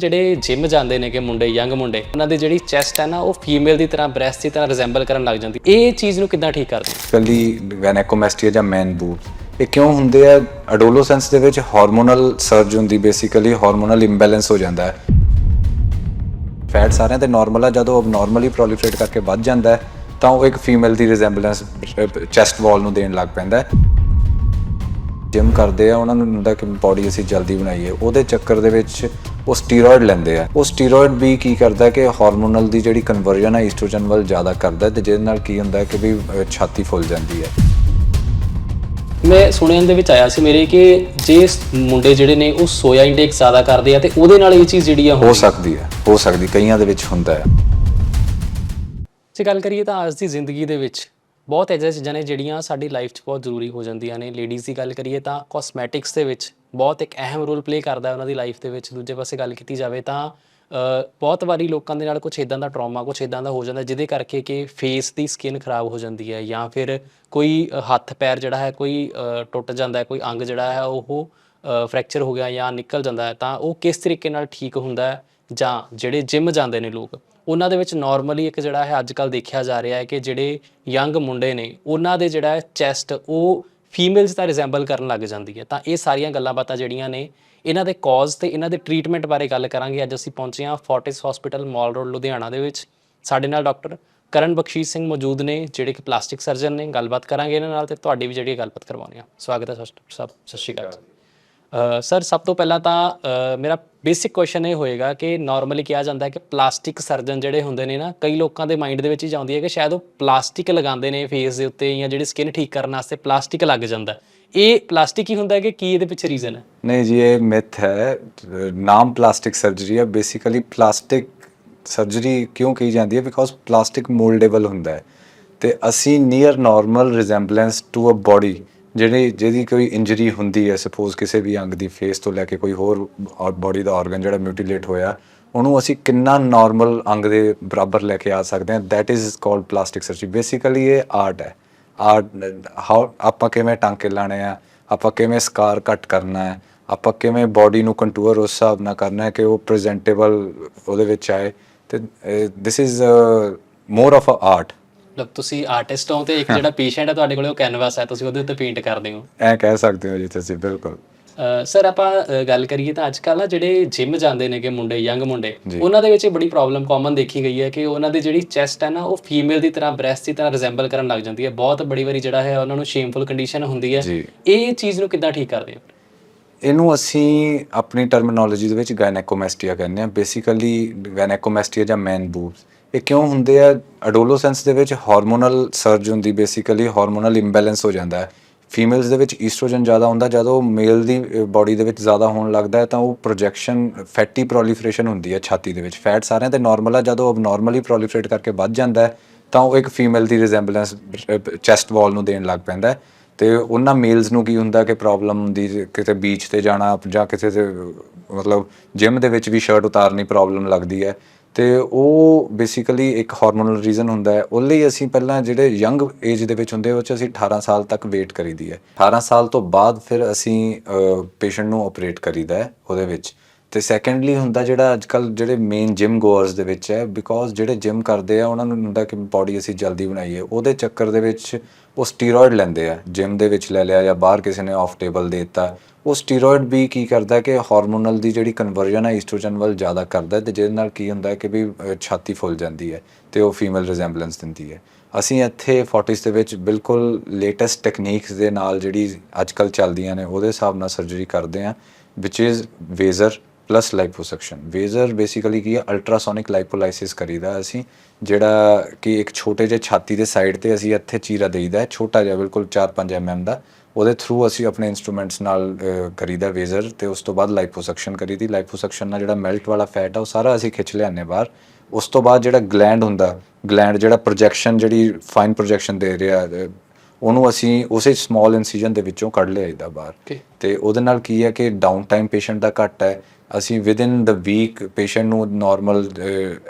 ਜਿਹੜੇ ਜਿਮ ਜਾਂਦੇ ਨੇ ਕਿ ਮੁੰਡੇ ਯੰਗ ਮੁੰਡੇ, ਉਹਨਾਂ ਦੀ ਜਿਹੜੀ ਚੈਸਟ ਹੈ ਨਾ, ਉਹ ਫੀਮੇਲ ਦੀ ਤਰ੍ਹਾਂ ਬ੍ਰੈਸਟ ਦੀ ਤਰ੍ਹਾਂ ਰਿਜ਼ੈਂਬਲ ਕਰਨ ਲੱਗ ਜਾਂਦੀ। ਇਹ ਚੀਜ਼ ਨੂੰ ਕਿੱਦਾਂ ਠੀਕ ਕਰਦੇ? ਕੱਲੀ ਵੈਨੈਕੋਮੈਸਟੀਆ ਜਾਂ ਮੈਨ ਬੂਬ ਇਹ ਕਿਉਂ ਹੁੰਦੇ ਆ? ਅਡੋਲੋਸੈਂਸ ਦੇ ਵਿੱਚ ਹਾਰਮੋਨਲ ਸਰਜ ਹੁੰਦੀ ਬੇਸਿਕਲੀ ਹਾਰਮੋਨਲ ਇੰਬੈਲੈਂਸ ਹੋ ਜਾਂਦਾ ਹੈ। ਫੈਟ ਸਾਰਿਆਂ ਤੇ ਨਾਰਮਲ ਆ, ਜਦੋਂ ਅਬਨੋਰਮਲੀ ਪ੍ਰੋਲੀਫਰੇਟ ਕਰਕੇ ਵੱਧ ਜਾਂਦਾ ਹੈ, ਤਾਂ ਉਹ ਇੱਕ ਫੀਮੇਲ ਦੀ ਰਿਜ਼ੈਂਬਲੈਂਸ ਚੈਸਟ ਵਾਲ ਨੂੰ ਦੇਣ ਲੱਗ ਪੈਂਦਾ ਹੈ। ਜਿਮ ਕਰਦੇ ਆ, ਉਹਨਾਂ ਨੂੰ ਹੁੰਦਾ ਕਿ ਬਾਡੀ ਅਸੀਂ ਜਲਦੀ ਬਣਾਈਏ। ਉਹਦੇ ਚੱਕਰ ਦੇ ਵਿੱਚ ਉਹ ਸਟੀਰੋਇਡ ਲੈਂਦੇ ਆ। ਉਹ ਸਟੀਰੋਇਡ ਵੀ ਕੀ ਕਰਦਾ ਕਿ ਹਾਰਮੋਨਲ ਦੀ ਜਿਹੜੀ ਕਨਵਰਜਨ ਹੈ ਈਸਟ੍ਰੋਜਨ ਵੱਲ ਜ਼ਿਆਦਾ ਕਰਦਾ ਤੇ ਜਿਹਦੇ ਨਾਲ ਕੀ ਹੁੰਦਾ ਕਿ ਵੀ ਛਾਤੀ ਫੁੱਲ ਜਾਂਦੀ ਹੈ ਮੈਂ ਸੁਣਨ ਦੇ ਵਿੱਚ ਆਇਆ ਸੀ ਮੇਰੇ ਕਿ ਜੇ ਮੁੰਡੇ ਜਿਹੜੇ ਨੇ ਉਹ ਸੋਇਆ ਇੰਟੇਕ ਜ਼ਿਆਦਾ ਕਰਦੇ ਆ ਤੇ ਉਹਦੇ ਨਾਲ ਇਹ ਚੀਜ਼ ਜਿਹੜੀ ਆ ਹੋ ਸਕਦੀ ਹੈ ਹੋ ਸਕਦੀ ਕਈਆਂ ਦੇ ਵਿੱਚ ਹੁੰਦਾ ਹੈ ਜੇ ਗੱਲ ਕਰੀਏ ਤਾਂ ਅੱਜ ਦੀ ਜ਼ਿੰਦਗੀ ਦੇ ਵਿੱਚ ਬਹੁਤ ਐਜਾ ਚੀਜ਼ਾਂ ਨੇ ਜਿਹੜੀਆਂ ਸਾਡੀ ਲਾਈਫ 'ਚ ਬਹੁਤ ਜ਼ਰੂਰੀ ਹੋ ਜਾਂਦੀਆਂ ਨੇ। ਲੇਡੀਜ਼ ਦੀ ਗੱਲ ਕਰੀਏ ਤਾਂ ਕਾਸਮੈਟਿਕਸ ਦੇ ਵਿੱਚ ਬਹੁਤ ਇੱਕ ਅਹਿਮ ਰੋਲ ਪਲੇ ਕਰਦਾ ਹੈ ਉਹਨਾਂ ਦੀ ਲਾਈਫ ਦੇ ਵਿੱਚ। ਦੂਜੇ ਪਾਸੇ ਗੱਲ ਕੀਤੀ ਜਾਵੇ ਤਾਂ ਬਹੁਤ ਵਾਰੀ ਲੋਕਾਂ ਦੇ ਨਾਲ ਕੁਝ ਇਦਾਂ ਦਾ ਟਰਾਮਾ ਕੁਝ ਇਦਾਂ ਦਾ ਹੋ ਜਾਂਦਾ ਜਿਹਦੇ ਕਰਕੇ ਕਿ ਫੇਸ ਦੀ ਸਕਿਨ ਖਰਾਬ ਹੋ ਜਾਂਦੀ ਹੈ ਜਾਂ ਫਿਰ ਕੋਈ ਹੱਥ ਪੈਰ ਜਿਹੜਾ ਹੈ ਕੋਈ ਟੁੱਟ ਜਾਂਦਾ ਹੈ, ਕੋਈ ਅੰਗ ਜਿਹੜਾ ਹੈ ਉਹ ਫ੍ਰੈਕਚਰ ਹੋ ਗਿਆ ਜਾਂ ਨਿਕਲ ਜਾਂਦਾ ਹੈ ਤਾਂ ਉਹ ਕਿਸ ਤਰੀਕੇ ਨਾਲ ਠੀਕ ਹੁੰਦਾ ਹੈ ਜਾਂ ਜਿਹੜੇ ਜਿਮ ਜਾਂਦੇ ਨੇ ਲੋਕ। ਉਹਨਾਂ ਦੇ ਵਿੱਚ ਨਾਰਮਲੀ ਇੱਕ ਜਿਹੜਾ ਹੈ ਅੱਜ ਕੱਲ ਦੇਖਿਆ ਜਾ ਰਿਹਾ ਹੈ ਕਿ ਜਿਹੜੇ ਯੰਗ ਮੁੰਡੇ ਨੇ ਉਹਨਾਂ ਦੇ ਜਿਹੜਾ ਚੈਸਟ ਉਹ ਫੀਮੇਲਸ ਦਾ ਰਿਜ਼ੈਂਬਲ ਕਰਨ ਲੱਗ ਜਾਂਦੀ ਹੈ। ਤਾਂ ਇਹ ਸਾਰੀਆਂ ਗੱਲਾਂ ਬਾਤਾਂ ਜਿਹੜੀਆਂ ਨੇ ਇਹਨਾਂ ਦੇ ਕਾਜ਼ ਤੇ ਇਹਨਾਂ ਦੇ ਟ੍ਰੀਟਮੈਂਟ ਬਾਰੇ ਗੱਲ ਕਰਾਂਗੇ। ਅੱਜ ਅਸੀਂ ਪਹੁੰਚੇ ਹਾਂ Fortis hospital mall road Ludhiana ਦੇ ਵਿੱਚ। ਸਾਡੇ ਨਾਲ ਡਾਕਟਰ ਕਰਨ ਬਖਸ਼ੀਸ਼ ਸਿੰਘ ਮੌਜੂਦ ਨੇ ਜਿਹੜੇ ਕਿ ਪਲਾਸਟਿਕ ਸਰਜਨ ਨੇ। ਗੱਲਬਾਤ ਕਰਾਂਗੇ ਇਹਨਾਂ ਨਾਲ ਤੇ ਤੁਹਾਡੀ ਵੀ ਜਿਹੜੀ ਗੱਲਬਾਤ ਕਰਵਾਉਣੀ ਆ। ਸਵਾਗਤ ਹੈ ਸਰ ਸਾਹਿਬ ਸਤਿ ਸ਼੍ਰੀ ਅਕਾਲ ਅ, ਸਰ, ਸਭ ਤੋਂ ਪਹਿਲਾਂ ਤਾਂ ਮੇਰਾ ਬੇਸਿਕ ਕੁਐਸਚਨ ਇਹ ਹੋਏਗਾ ਕਿ ਨਾਰਮਲੀ ਕਿਹਾ ਜਾਂਦਾ ਹੈ ਕਿ ਪਲਾਸਟਿਕ ਸਰਜਨ ਜਿਹੜੇ ਹੁੰਦੇ ਨੇ ਨਾ, ਕਈ ਲੋਕਾਂ ਦੇ ਮਾਈਂਡ ਦੇ ਵਿੱਚ ਹੀ ਜਾਂਦੀ ਹੈ ਕਿ ਸ਼ਾਇਦ ਉਹ ਪਲਾਸਟਿਕ ਲਗਾਉਂਦੇ ਨੇ ਫੇਸ ਦੇ ਉੱਤੇ ਜਾਂ ਜਿਹੜੀ ਸਕਿਨ ਠੀਕ ਕਰਨ ਵਾਸਤੇ ਪਲਾਸਟਿਕ ਲੱਗ ਜਾਂਦਾ ਇਹ ਪਲਾਸਟਿਕ ਹੀ ਹੁੰਦਾ ਹੈ ਕਿ ਕੀ ਇਹਦੇ ਪਿੱਛੇ ਰੀਜ਼ਨ ਹੈ? ਨਹੀਂ ਜੀ, ਇਹ ਮਿਥ ਹੈ। ਨਾਮ ਪਲਾਸਟਿਕ ਸਰਜਰੀ ਹੈ। ਬੇਸਿਕਲੀ ਪਲਾਸਟਿਕ ਸਰਜਰੀ ਕਿਉਂ ਕਹੀ ਜਾਂਦੀ ਹੈ? ਬਿਕੋਜ਼ ਪਲਾਸਟਿਕ ਮੋਲਡੇਬਲ ਹੁੰਦਾ ਹੈ। ਤੇ ਅਸੀਂ near normal resemblance to a body ਜਿਹੜੀ, ਜਿਹਦੀ ਕੋਈ ਇੰਜਰੀ ਹੁੰਦੀ ਹੈ ਸਪੋਜ਼ ਕਿਸੇ ਵੀ ਅੰਗ ਦੀ ਫੇਸ ਤੋਂ ਲੈ ਕੇ ਕੋਈ ਹੋਰ ਬਾਡੀ ਦਾ ਆਰਗਨ ਜਿਹੜਾ ਮਿਊਟੀਲੇਟ ਹੋਇਆ, ਉਹਨੂੰ ਅਸੀਂ ਕਿੰਨਾ ਨਾਰਮਲ ਅੰਗ ਦੇ ਬਰਾਬਰ ਲੈ ਕੇ ਆ ਸਕਦੇ ਹਾਂ? That is called plastic surgery basically ਇਹ ਆਰਟ ਹੈ। ਆਰਟ ਹਾਊ ਆਪਾਂ ਕਿਵੇਂ ਟਾਂਕੇ ਲਾਣੇ ਆ? ਆਪਾਂ ਕਿਵੇਂ ਸਕਾਰ ਕੱਟ ਕਰਨਾ ਹੈ? ਆਪਾਂ ਕਿਵੇਂ ਬਾਡੀ ਨੂੰ ਕੰਟੂਰ ਉਸ ਹਿਸਾਬ ਨਾਲ ਕਰਨਾ ਹੈ ਕਿ ਉਹ ਪ੍ਰੈਜ਼ੈਂਟੇਬਲ ਉਹਦੇ ਵਿੱਚ ਆਏ? ਤੇ this is more of a art ਮਤਲਬ ਤੁਸੀਂ ਆਰਟਿਸਟ ਹੋ ਤੇ ਇੱਕ ਜਿਹੜਾ ਪੇਸ਼ੈਂਟ ਹੈ ਤੁਹਾਡੇ ਕੋਲੇ ਉਹ ਕੈਨਵਸ ਹੈ ਤੁਸੀਂ ਉਹਦੇ ਉੱਤੇ ਪੇਂਟ ਕਰਦੇ ਹੋ। ਐ ਕਹਿ ਸਕਦੇ ਹੋ ਜੀ ਤੁਸੀਂ ਬਿਲਕੁਲ। ਸਰ ਆਪਾਂ ਗੱਲ ਕਰੀਏ ਤਾਂ ਅੱਜ ਕੱਲ੍ਹ ਨਾ ਜਿਹੜੇ ਜਿਮ ਜਾਂਦੇ ਨੇ ਕਿ ਮੁੰਡੇ ਯੰਗ ਮੁੰਡੇ ਉਹਨਾਂ ਦੇ ਵਿੱਚ ਇਹ ਬੜੀ ਪ੍ਰੋਬਲਮ ਕਾਮਨ ਦੇਖੀ ਗਈ ਹੈ ਕਿ ਉਹਨਾਂ ਦੀ ਜਿਹੜੀ ਚੈਸਟ ਹੈ ਨਾ ਉਹ ਫੀਮੇਲ ਦੀ ਤਰ੍ਹਾਂ ਬ੍ਰੈਸਟ ਦੀ ਤਰ੍ਹਾਂ ਰਿਜ਼ੈਂਬਲ ਕਰਨ ਲੱਗ ਜਾਂਦੀ ਹੈ। ਬਹੁਤ ਬੜੀ ਵਾਰੀ ਜਿਹੜਾ ਹੈ ਉਹਨਾਂ ਨੂੰ ਸ਼ੇਮਫੁਲ ਕੰਡੀਸ਼ਨ ਹੁੰਦੀ ਹੈ। ਇਹ ਚੀਜ਼ ਨੂੰ ਕਿੱਦਾਂ ਠੀਕ ਕਰਦੇ ਹੋ? ਇਹਨੂੰ ਅਸੀਂ ਆਪਣੀ ਟਰਮੀਨੋਲੋਜੀ ਦੇ ਵਿੱਚ ਗਾਇਨੈਕੋਮੈਸਟੀਆ ਕਹਿੰਦੇ ਆ ਬੇਸਿਕਲੀ ਗਾਇਨੈਕੋਮੈਸਟੀਆ ਜਾਂ ਮੈਨ ਬੂਬਸ ਇਹ ਕਿਉਂ ਹੁੰਦੇ ਆ? ਅਡੋਲੋਸੈਂਸ ਦੇ ਵਿੱਚ ਹਾਰਮੋਨਲ ਸਰਜ ਹੁੰਦੀ ਬੇਸਿਕਲੀ ਹਾਰਮੋਨਲ ਇੰਬੈਲੈਂਸ ਹੋ ਜਾਂਦਾ ਹੈ। ਫੀਮੇਲਸ ਦੇ ਵਿੱਚ ਈਸਟ੍ਰੋਜਨ ਜ਼ਿਆਦਾ ਹੁੰਦਾ, ਜਦੋਂ ਮੇਲ ਦੀ ਬਾਡੀ ਦੇ ਵਿੱਚ ਜ਼ਿਆਦਾ ਹੋਣ ਲੱਗਦਾ ਹੈ ਤਾਂ ਉਹ ਪ੍ਰੋਜੈਕਸ਼ਨ ਫੈਟੀ ਪ੍ਰੋਲੀਫਰੇਸ਼ਨ ਹੁੰਦੀ ਹੈ ਛਾਤੀ ਦੇ ਵਿੱਚ। ਫੈਟ ਸਾਰਿਆਂ ਤੇ ਨਾਰਮਲ ਆ, ਜਦੋਂ ਅਬਨੋਰਮਲੀ ਪ੍ਰੋਲੀਫਰੇਟ ਕਰਕੇ ਵੱਧ ਜਾਂਦਾ ਹੈ, ਤਾਂ ਉਹ ਇੱਕ ਫੀਮੇਲ ਦੀ ਰਿਜ਼ੈਂਬਲੈਂਸ ਚੈਸਟ ਵਾਲ ਨੂੰ ਦੇਣ ਲੱਗ ਪੈਂਦਾ ਹੈ। ਤੇ ਉਹਨਾਂ ਮੇਲਸ ਨੂੰ ਕੀ ਹੁੰਦਾ ਕਿ ਪ੍ਰੋਬਲਮ ਹੁੰਦੀ ਕਿਤੇ ਬੀਚ ਤੇ ਜਾਣਾ ਜਾਂ ਕਿਸੇ ਤੇ, ਮਤਲਬ ਜਿਮ ਦੇ ਵਿੱਚ ਵੀ ਸ਼ਰਟ ਉਤਾਰਨੀ ਪ੍ਰੋਬਲਮ ਲੱਗਦੀ ਹੈ। ਤੇ ਉਹ ਬੇਸਿਕਲੀ ਇੱਕ ਹਾਰਮੋਨਲ ਰੀਜ਼ਨ ਹੁੰਦਾ ਹੈ। ਉਹ ਲਈ ਅਸੀਂ ਪਹਿਲਾਂ ਜਿਹੜੇ ਯੰਗ ਏਜ ਦੇ ਵਿੱਚ ਹੁੰਦੇ ਉਹ ਚ ਅਸੀਂ 18 ਸਾਲ ਤੱਕ ਵੇਟ ਕਰੀਦੀ ਹੈ। 18 ਸਾਲ ਤੋਂ ਬਾਅਦ ਫਿਰ ਅਸੀਂ ਪੇਸ਼ੈਂਟ ਨੂੰ ਆਪਰੇਟ ਕਰੀਦਾ ਹੈ ਉਹਦੇ ਵਿੱਚ। ਤੇ ਸੈਕੰਡਲੀ ਹੁੰਦਾ ਜਿਹੜਾ ਅੱਜਕੱਲ ਜਿਹੜੇ ਮੇਨ ਜਿਮ ਗੋਅਰਸ ਦੇ ਵਿੱਚ ਹੈ ਬਿਕੋਜ਼ ਜਿਹੜੇ ਜਿਮ ਕਰਦੇ ਆ, ਉਹਨਾਂ ਨੂੰ ਹੁੰਦਾ ਕਿ ਬਾਡੀ ਅਸੀਂ ਜਲਦੀ ਬਣਾਈਏ। ਉਹਦੇ ਚੱਕਰ ਦੇ ਵਿੱਚ ਉਹ ਸਟੀਰੋਇਡ ਲੈਂਦੇ ਆ। ਜਿਮ ਦੇ ਵਿੱਚ ਲੈ ਲਿਆ ਜਾਂ ਬਾਹਰ ਕਿਸੇ ਨੇ ਆਫ ਟੇਬਲ ਦੇ ਦਿੱਤਾ। ਉਹ ਸਟੀਰੋਇਡ ਵੀ ਕੀ ਕਰਦਾ ਕਿ ਹਾਰਮੋਨਲ ਦੀ ਜਿਹੜੀ ਕਨਵਰਜਨ ਹੈ ਈਸਟ੍ਰੋਜਨ ਵੱਲ ਜ਼ਿਆਦਾ ਕਰਦਾ ਤੇ ਜਿਹਦੇ ਨਾਲ ਕੀ ਹੁੰਦਾ ਹੈ ਕਿ ਵੀ ਛਾਤੀ ਫੁੱਲ ਜਾਂਦੀ ਹੈ ਤੇ ਉਹ ਫੀਮੇਲ ਰਿਜ਼ੈਂਬਲੈਂਸ ਦਿੰਦੀ ਹੈ। ਅਸੀਂ ਇੱਥੇ ਫੋਰਟਿਸ ਦੇ ਵਿੱਚ ਬਿਲਕੁਲ ਲੇਟੈਸਟ ਟੈਕਨੀਕਸ ਦੇ ਨਾਲ ਜਿਹੜੀ ਅੱਜਕੱਲ ਚੱਲਦੀਆਂ ਨੇ, ਉਹਦੇ ਹਿਸਾਬ ਨਾਲ ਸਰਜਰੀ ਕਰਦੇ ਆ which is Vaser plus liposuction Vaser basically ਕੀ ਹੈ? ਅਲਟਰਾਸੋਨਿਕ ਲਾਈਪੋਲਾਈਸਿਸ ਕਰੀਦਾ ਅਸੀਂ, ਜਿਹੜਾ ਕਿ ਇੱਕ ਛੋਟੇ ਜਿਹੇ ਛਾਤੀ ਦੇ ਸਾਈਡ ਤੇ ਅਸੀਂ ਇੱਥੇ ਚੀਰਾ ਦੇਈਦਾ ਹੈ, ਛੋਟਾ ਜਿਹਾ ਬਿਲਕੁਲ 4-5 ਐਮਐਮ ਦਾ। ਉਹਦੇ ਥਰੂ ਅਸੀਂ ਆਪਣੇ ਇਨਸਟਰੂਮੈਂਟਸ ਨਾਲ ਕਰੀਦਾ ਵੇਜ਼ਰ ਤੇ ਉਸ ਤੋਂ ਬਾਅਦ ਲਾਈਪੋਸੈਕਸ਼ਨ ਕਰੀਦੀ ਲਾਈਪੋਸਕਸ਼ਨ ਨਾਲ ਜਿਹੜਾ ਮੈਲਟ ਵਾਲਾ ਫੈਟ ਆ, ਉਹ ਸਾਰਾ ਅਸੀਂ ਖਿੱਚ ਲਿਆਨੇ ਬਾਹਰ। ਉਸ ਤੋਂ ਬਾਅਦ ਜਿਹੜਾ ਗਲੈਂਡ ਹੁੰਦਾ ਗਲੈਂਡ ਜਿਹੜਾ ਪ੍ਰੋਜੈਕਸ਼ਨ ਜਿਹੜੀ ਫਾਈਨ ਪ੍ਰੋਜੈਕਸ਼ਨ ਦੇ ਰਿਹਾ ਉਹਨੂੰ ਅਸੀਂ ਉਸੇ ਸਮਾਲ ਇਨਸੀਜਨ ਦੇ ਵਿੱਚੋਂ ਕੱਢ ਲਿਆਈਦਾ ਬਾਹਰ. ਤੇ ਉਹਦੇ ਨਾਲ ਕੀ ਹੈ ਕਿ ਡਾਊਨ ਟਾਈਮ ਪੇਸ਼ੈਂਟ ਦਾ ਘੱਟ ਹੈ। ਅਸੀਂ with in the week patient ਨੂੰ ਨਾਰਮਲ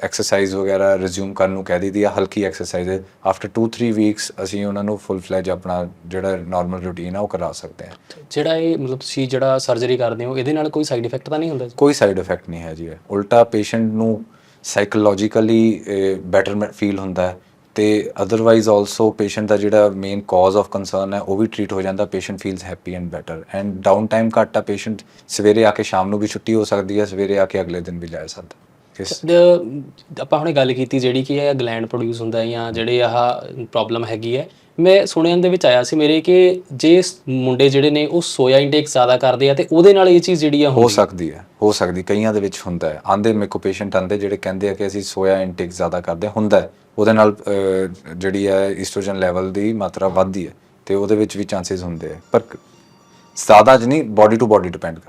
ਐਕਸਰਸਾਈਜ਼ ਵਗੈਰਾ ਰਿਜ਼ਿਊਮ ਕਰਨ ਨੂੰ ਕਹਿ ਦਈਦੀ ਆ ਹਲਕੀ ਐਕਸਰਸਾਈਜ਼ ਆਫਟਰ 2-3 ਵੀਕਸ ਅਸੀਂ ਉਹਨਾਂ ਨੂੰ ਫੁੱਲ ਫਲੈਜ ਆਪਣਾ ਜਿਹੜਾ ਨਾਰਮਲ ਰੂਟੀਨ ਆ ਉਹ ਕਰਾ ਸਕਦੇ ਹਾਂ। ਜਿਹੜਾ ਇਹ ਮਤਲਬ ਤੁਸੀਂ ਜਿਹੜਾ ਸਰਜਰੀ ਕਰਦੇ ਹੋ ਇਹਦੇ ਨਾਲ ਕੋਈ ਸਾਈਡ ਇਫੈਕਟ ਤਾਂ ਨਹੀਂ ਹੁੰਦਾ ਕੋਈ ਸਾਈਡ ਇਫੈਕਟ ਨਹੀਂ ਹੈ ਜੀ। ਉਲਟਾ ਪੇਸ਼ੈਂਟ ਨੂੰ ਸਾਈਕੋਲੋਜੀਕਲੀ ਬੈਟਰਮੈਂਟ ਫੀਲ ਹੁੰਦਾ ਹੈ। ਤੇ ਅਦਰਵਾਈਜ਼ ਆਲਸੋ ਪੇਸ਼ੈਂਟ ਦਾ ਜਿਹੜਾ ਮੇਨ ਕਾਜ਼ ਆਫ ਕੰਸਰਨ ਹੈ, ਉਹ ਵੀ ਟ੍ਰੀਟ ਹੋ ਜਾਂਦਾ patient feels happy and better and down time ਘੱਟ ਆ ਪੇਸ਼ੈਂਟ ਸਵੇਰੇ ਆ ਕੇ ਸ਼ਾਮ ਨੂੰ ਵੀ ਛੁੱਟੀ ਹੋ ਸਕਦੀ ਹੈ, ਸਵੇਰੇ ਆ ਕੇ ਅਗਲੇ ਦਿਨ ਵੀ ਲੈ ਸਕਦਾ। ਆਪਾਂ ਹੁਣੇ ਗੱਲ ਕੀਤੀ ਜਿਹੜੀ ਕਿ ਇਹ ਗਲੈਂਡ ਪ੍ਰੋਡਿਊਸ ਹੁੰਦਾ ਜਾਂ ਜਿਹੜੇ ਆਹ ਪ੍ਰੋਬਲਮ ਹੈਗੀ ਹੈ ਮੈਂ ਸੁਣਨ ਦੇ ਵਿੱਚ ਆਇਆ ਸੀ ਮੇਰੇ ਕਿ ਜੇ ਮੁੰਡੇ ਜਿਹੜੇ ਨੇ ਉਹ ਸੋਇਆ ਇਨਟੇਕ ਜ਼ਿਆਦਾ ਕਰਦੇ ਆ ਤੇ ਉਹਦੇ ਨਾਲ ਇਹ ਚੀਜ਼ ਜਿਹੜੀ ਆ ਹੋ ਸਕਦੀ ਹੈ ਹੋ ਸਕਦੀ ਕਈਆਂ ਦੇ ਵਿੱਚ ਹੁੰਦਾ ਹੈ। ਆਂਦੇ ਮੇਰੇ ਕੋ ਪੇਸ਼ੈਂਟ ਆਂਦੇ ਜਿਹੜੇ ਕਹਿੰਦੇ ਆ ਕਿ ਅਸੀਂ ਸੋਇਆ ਇਨਟੇਕ ਜ਼ਿਆਦਾ ਕਰਦੇ। ਹੁੰਦਾ ਹੈ। ਉਹਦੇ ਨਾਲ ਜਿਹੜੀ ਹੈ ਈਸਟ੍ਰੋਜਨ ਲੈਵਲ ਦੀ ਮਾਤਰਾ ਵੱਧਦੀ ਹੈ ਤੇ ਉਹਦੇ ਵਿੱਚ ਵੀ ਚਾਂਸਸ ਹੁੰਦੇ ਆ ਪਰ ਜ਼ਿਆਦਾ ਜ ਨਹੀਂ ਬਾਡੀ ਟੂ ਬਾਡੀ ਡਿਪੈਂਡ ਕਰਦਾ